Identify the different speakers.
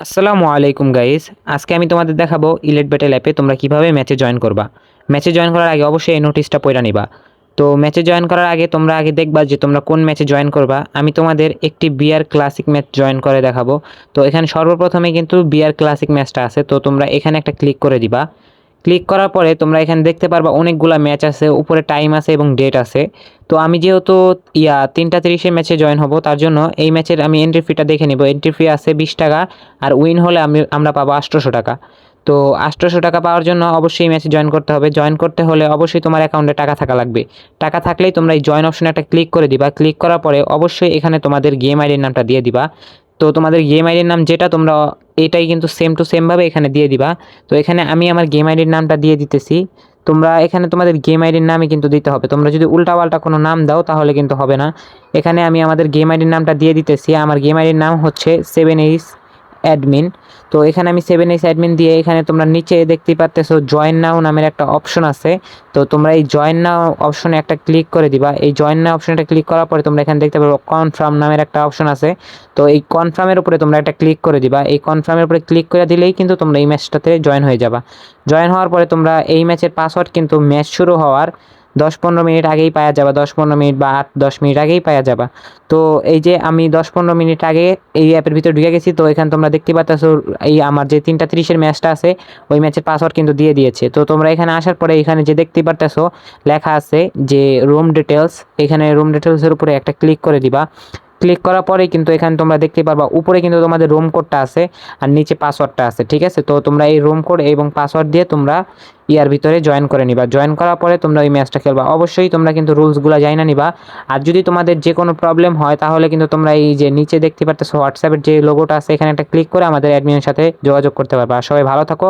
Speaker 1: আসসালামু আলাইকুম গাইজ আজকে আমি তোমাদের দেখাবো ইলেট ব্যাটেল অ্যাপে তোমরা কীভাবে ম্যাচে জয়েন করবা। ম্যাচে জয়েন করার আগে অবশ্যই এই নোটিশটা পয়রা নিবা। তো ম্যাচে জয়েন করার আগে তোমরা আগে দেখবা যে তোমরা কোন ম্যাচে জয়েন করবা। আমি তোমাদের একটি বিয়ার ক্লাসিক ম্যাচ জয়েন করে দেখাবো। তো এখানে সর্বপ্রথমে কিন্তু বিয়ার ক্লাসিক ম্যাচটা আছে। তো তোমরা এখানে একটা ক্লিক করে দিবা। ক্লিক করার পরে তোমরা এখানে দেখতে পারবা অনেকগুলা ম্যাচ আছে, উপরে টাইম আছে এবং ডেট আছে। তো আমি যেহেতু, ইয়া, তিনটা তিরিশে ম্যাচে জয়েন হব, তার জন্য এই ম্যাচের আমি এন্ট্রি ফিটা দেখে নিব। এন্ট্রি ফি আছে বিশ টাকা আর উইন হলে আমি, আমরা পাবো আটশোশো টাকা। তো আটশোশো টাকা পাওয়ার জন্য অবশ্যই এই ম্যাচে জয়েন করতে হবে। জয়েন করতে হলে অবশ্যই তোমার অ্যাকাউন্টে টাকা থাকা লাগবে। টাকা থাকলেই তোমরা এই জয়েন অপশনে একটা ক্লিক করে দিবা। ক্লিক করার পরে অবশ্যই এখানে তোমাদের গেম আইডির নামটা দিয়ে দিবা। তো তোমাদের গেম আইডির নাম যেটা, তোমরা এটাই কিন্তু সেম টু সেমভাবে এখানে দিয়ে দিবা। তো এখানে আমি আমার গেম আইডির নামটা দিয়ে দিতেছি। তোমরা এখানে তোমাদের গেম আইডির নামই কিন্তু দিতে হবে। তোমরা যদি উল্টাপাল্টা কোনো নাম দাও, তাহলে কিন্তু হবে না। এখানে আমি আমাদের গেম আইডির নামটা দিয়ে দিতেছি। আমার গেম আইডির নাম হচ্ছে সেভেন এইস অ্যাডমিন তো এখানে আমি সেভেন এইস অ্যাডমিন দিয়ে এখানে তোমরা নিচে দেখতে পারতেছো জয়েন নাও নামের একটা অপশন আছে। তো তোমরা এই জয়েন নাও অপশনে একটা ক্লিক করে দিবা। এই জয়েন নাও অপশনটা ক্লিক করার পরে তোমরা এখানে দেখতে পারব কনফার্ম নামের একটা অপশন আছে। তো এই কনফার্মের উপরে তোমরা একটা ক্লিক করে দিবা। এই কনফার্মের উপরে ক্লিক করে দিলেই কিন্তু তোমরা এই ম্যাচটাতে জয়েন হয়ে যাবা। জয়েন হওয়ার পরে তোমরা এই ম্যাচের পাসওয়ার্ড কিন্তু ম্যাচ শুরু হওয়ার দশ পনেরো মিনিট আগেই পাওয়া যাবা দশ পনেরো মিনিট বা আট, দশ মিনিট আগেই পাওয়া যাবা। তো এই যে আমি দশ পনেরো মিনিট আগে এই অ্যাপের ভিতরে ঢুকে গেছি, তো এখানে তোমরা দেখতে পাচ্ছ এই আমার যে তিনটা তিরিশের ম্যাচটা আছে, ওই ম্যাচের পাসওয়ার্ড কিন্তু দিয়ে দিয়েছে। তো তোমরা এখানে আসার পরে এখানে যে দেখতে পারতেছো, লেখা আছে যে রুম ডিটেলস এখানে রুম ডিটেলসের উপরে একটা ক্লিক করে দিবা। ক্লিক করার পরেই কিন্তু এখানে তোমরা দেখতে পারবা, উপরে কিন্তু তোমাদের রুম কোডটা আছে আর নিচে পাসওয়ার্ডটা আছে, ঠিক আছে? তো তোমরা এই রুম কোড এবং পাসওয়ার্ড দিয়ে তোমরা ইয়ার ভিতরে জয়েন করে নিবা। জয়েন করার পরে তোমরা ওই ম্যাচটা খেলবা। অবশ্যই তোমরা কিন্তু রুলসগুলো যাই না নিবা। আর যদি তোমাদের যে কোনো প্রবলেম হয়, তাহলে কিন্তু তোমরা এই যে নিচে দেখতে পারতেছো হোয়াটসঅ্যাপের যে লোগোটা আছে, এখানে একটা ক্লিক করে আমাদের অ্যাডমিনের সাথে যোগাযোগ করতে পারবা। সবাই ভালো থাকো।